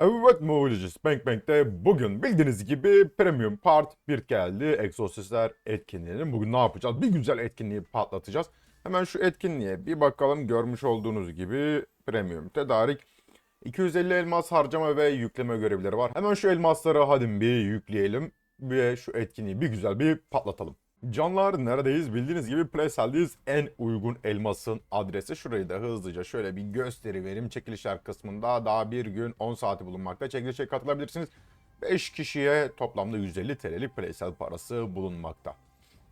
Evet Mobilicist Bank Bank'te bugün bildiğiniz gibi Premium Part 1 geldi. Exorcistler etkinliğinin. Bugün ne yapacağız? Bir güzel etkinliği patlatacağız. Hemen şu etkinliğe bir bakalım. Görmüş olduğunuz gibi Premium tedarik. 250 elmas harcama ve yükleme görevleri var. Hemen şu elmasları hadi bir yükleyelim. Ve şu etkinliği bir güzel bir patlatalım. Canlar neredeyiz? Bildiğiniz gibi Playsel'deyiz. En uygun elmasın adresi. Şurayı da hızlıca şöyle bir gösteri vereyim. Çekilişler kısmında daha bir gün 10 saati bulunmakta. Çekilişe katılabilirsiniz. 5 kişiye toplamda 150 TL'lik Playsel parası bulunmakta.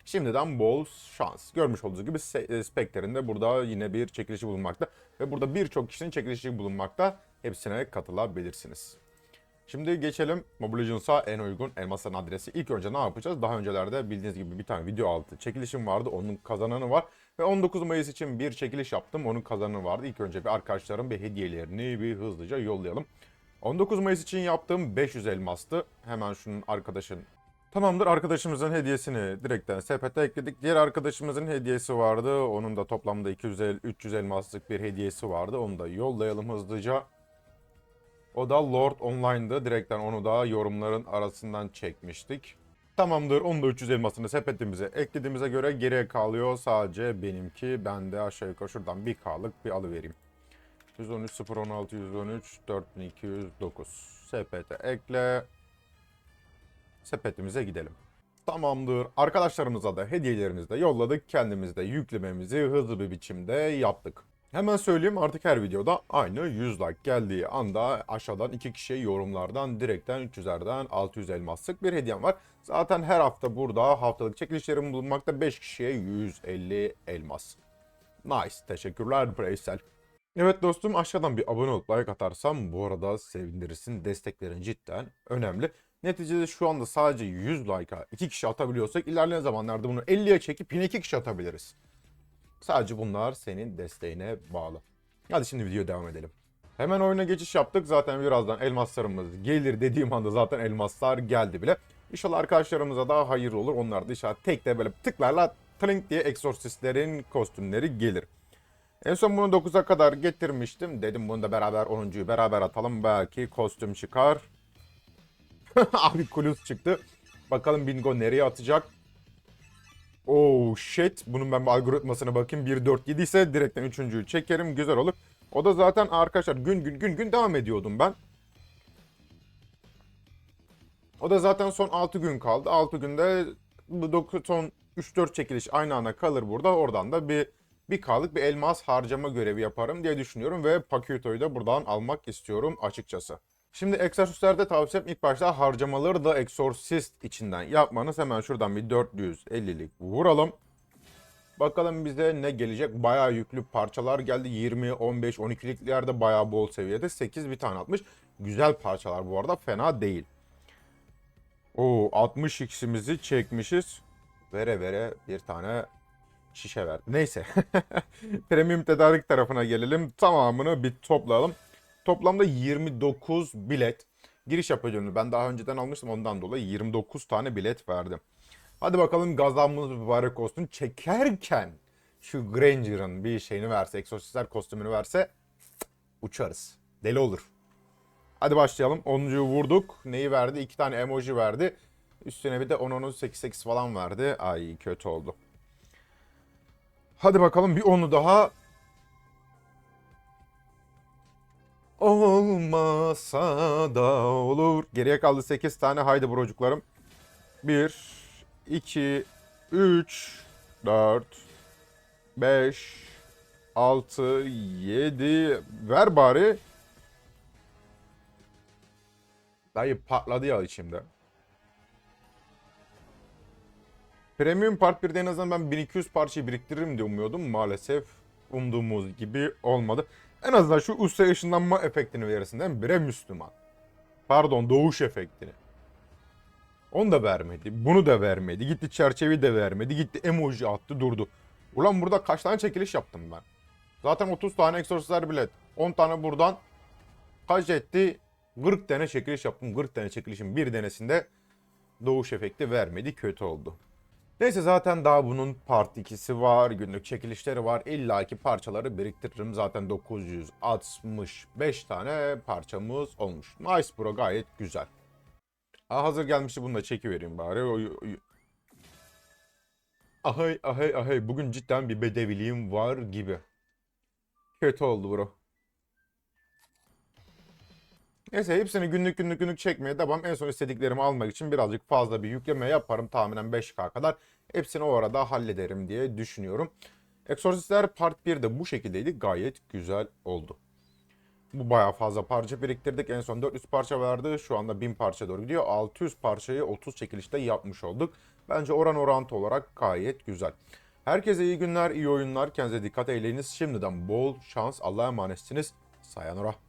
Şimdiden bol şans. Görmüş olduğunuz gibi e, Spectre'in de burada yine bir çekilişi bulunmakta. Ve burada birçok kişinin çekilişi bulunmakta. Hepsine katılabilirsiniz. Şimdi geçelim Mobile Legends'a en uygun elmasların adresi. İlk önce ne yapacağız? Daha öncelerde bildiğiniz gibi bir tane video altı çekilişim vardı. Onun kazananı var. Ve 19 Mayıs için bir çekiliş yaptım. Onun kazananı vardı. İlk önce bir arkadaşlarım bir hediyelerini bir hızlıca yollayalım. 19 Mayıs için yaptığım 500 elmastı. Hemen şunun arkadaşın Tamamdır arkadaşımızın hediyesini direkten sepete ekledik. Diğer arkadaşımızın hediyesi vardı. Onun da toplamda 250 300 elmaslık bir hediyesi vardı. Onu da yollayalım hızlıca. O da Lord Online'dı. Direkten onu da yorumların arasından çekmiştik. Tamamdır. Onu da 300 elmasını sepetimize eklediğimize göre geriye kalıyor sadece benimki. Ben de aşağı yukarı şuradan bir K'lık bir alıvereyim. 113 016 113 4209 sepete ekle. Sepetimize gidelim. Tamamdır. Arkadaşlarımıza da hediyelerimizi de yolladık. Kendimiz de yüklememizi hızlı bir biçimde yaptık. Hemen söyleyeyim artık her videoda aynı 100 like geldiği anda aşağıdan iki kişiye yorumlardan direkten 300'lerden 600 elmaslık bir hediyem var. Zaten her hafta burada haftalık çekilişlerim bulunmakta 5 kişiye 150 elmas. Nice. Teşekkürler Breysel. Evet dostum aşağıdan bir abone olup like atarsam bu arada sevindirirsin. Desteklerin cidden önemli. Neticede şu anda sadece 100 like'a 2 kişi atabiliyorsak ilerleyen zamanlarda bunu 50'ye çekip yine 2 kişi atabiliriz. Sadece bunlar senin desteğine bağlı. Hadi şimdi videoya devam edelim. Hemen oyuna geçiş yaptık. Zaten birazdan elmaslarımız gelir dediğim anda zaten elmaslar geldi bile. İnşallah arkadaşlarımıza da hayır olur. Onlar da inşallah tek de böyle tıklarla trink diye Exorcistlerin kostümleri gelir. En son bunu 9'a kadar getirmiştim. Dedim bunu da beraber 10.yu beraber atalım. Belki kostüm çıkar. Abi kulüs çıktı. Bakalım bingo nereye atacak. Oh shit. Bunun ben bir algoritmasına bakayım. 1 4 7 ise direkten üçüncüyü çekerim. Güzel olur. O da zaten arkadaşlar gün gün gün gün devam ediyordum ben. O da zaten son 6 gün kaldı. 6 günde bu son 3-4 çekiliş aynı ana kalır burada. Oradan da bir bir kalık bir elmas harcama görevi yaparım diye düşünüyorum ve Pakuto'yu da buradan almak istiyorum açıkçası. Şimdi Exorcist'lerde tavsiyem ilk başta harcamaları da Exorcist içinden yapmanız. Hemen şuradan bir 450'lik vuralım. Bakalım bize ne gelecek. Bayağı yüklü parçalar geldi. 20, 15, 12'liklerde bayağı bol seviyede. 8 bir tane atmış. Güzel parçalar bu arada. Fena değil. Oo 60 x'imizi çekmişiz. Vere vere bir tane şişe verdi. Neyse. Premium tedarik tarafına gelelim. Tamamını bir toplayalım. Toplamda 29 bilet. Giriş yapacağını ben daha önceden almıştım ondan dolayı 29 tane bilet verdim. Hadi bakalım gazamız mübarek olsun. Çekerken şu Granger'ın bir şeyini verse, Exorcistler kostümünü verse uçarız. Deli olur. Hadi başlayalım. 10'uncuyu vurduk. Neyi verdi? 2 tane emoji verdi. Üstüne bir de 10 10 8 8 falan verdi. Ay kötü oldu. Hadi bakalım bir onu daha. Olmasa da olur. Geriye kaldı 8 tane. Haydi brocuklarım. 1, 2, 3, 4, 5, 6, 7. Ver bari. Dayı patladı ya içimde. Premium Part 1'de en azından ben 1200 parçayı biriktiririm diye umuyordum. Maalesef umduğumuz gibi olmadı. En azından şu usta ışınlanma efektini verirsin değil mi? Bire Müslüman. Pardon doğuş efektini. Onu da vermedi. Bunu da vermedi. Gitti çerçeveyi de vermedi. Gitti emoji attı durdu. Ulan burada kaç tane çekiliş yaptım ben? Zaten 30 tane Exorcistler bilet. 10 tane buradan. Kaç etti? 40 tane çekiliş yaptım. 40 tane çekilişin bir denesinde doğuş efekti vermedi. Kötü oldu. Neyse zaten daha bunun part 2'si var, günlük çekilişleri var. İlla ki parçaları biriktiririm. Zaten 965 tane parçamız olmuş. Nice bro gayet güzel. Aa, hazır gelmişti bunu da çekivereyim bari. Oy, oy. Ahay ahay ahay bugün cidden bir bedeviliğim var gibi. Kötü oldu bro. Neyse hepsini günlük günlük günlük çekmeye devam. En son istediklerimi almak için birazcık fazla bir yükleme yaparım. Tahminen 5K kadar. Hepsini o arada hallederim diye düşünüyorum. Exorcistler Part 1 de bu şekildeydi. Gayet güzel oldu. Bu bayağı fazla parça biriktirdik. En son 400 parça vardı. Şu anda 1000 parça doğru gidiyor. 600 parçayı 30 çekilişte yapmış olduk. Bence oran orantı olarak gayet güzel. Herkese iyi günler, iyi oyunlar. Kendinize dikkat eyleyiniz. Şimdiden bol şans. Allah'a emanetsiniz. Sayonara.